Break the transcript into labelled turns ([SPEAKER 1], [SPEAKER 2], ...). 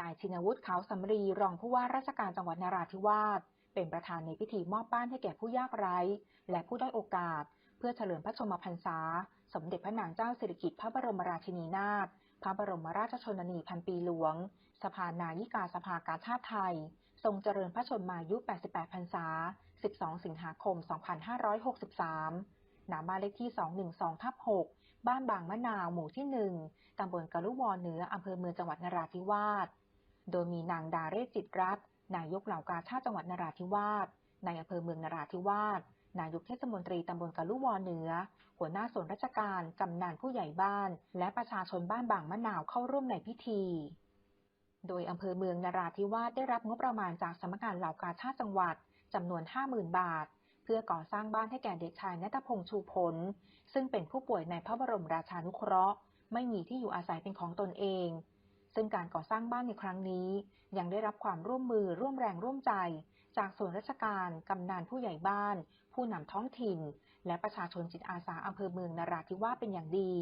[SPEAKER 1] นายชินวุฒิเขาสำรีรองผู้ว่าราชการจังหวัดนราธิวาสเป็นประธานในพิธีมอบบ้านให้แก่ผู้ยากไร้ และผู้ด้อยโอกาส เพื่อเฉลิมพระชนมพรรษา สมเด็จพระนางเจ้าสิริกิติ์พระบรมราชินีนาถพระบรมราชชนนีพันปีหลวง สภานายิกาสภากาชาติไทย ทรงเจริญพระชนมายุ 88 พรรษา 12 สิงหาคม 2563ณบ้านเลขที่ 212 ทับ 6 บ้านบางมะนาวหมู่ที่ 1 ตำบลกะลุวอเหนืออำเภอเมืองจังหวัดนราธิวาส โดยมีนางดาเรศจิตรัตน์นายกเหล่ากาชาติจังหวัดนราธิวาสนายอำเภอเมืองนราธิวาส นายกเทศมนตรีตำบลกะลุวอเหนือ หัวหน้าส่วนราชการ กำนันผู้ใหญ่บ้าน และประชาชนบ้านบางมะนาวเข้าร่วมในพิธี โดยอำเภอเมืองนราธิวาสได้รับงบประมาณจากสำนักงานเหล่ากาชาติจังหวัดจำนวน 50,000 บาท เพื่อก่อสร้างบ้านให้แก่เด็กชายนัตพงษ์ชูผล ซึ่งเป็นผู้ป่วยในพระบรมราชานุเคราะห์ ไม่มีที่อยู่อาศัยเป็นของตนเอง ซึ่งการก่อสร้างบ้านในครั้งนี้ ยังได้รับความร่วมมือร่วมแรงร่วมใจ จากส่วนราชการ กำนันผู้ใหญ่บ้าน ผู้นำท้องถิ่น และประชาชนจิตอาสาอำเภอเมืองนราธิวาสเป็นอย่างดี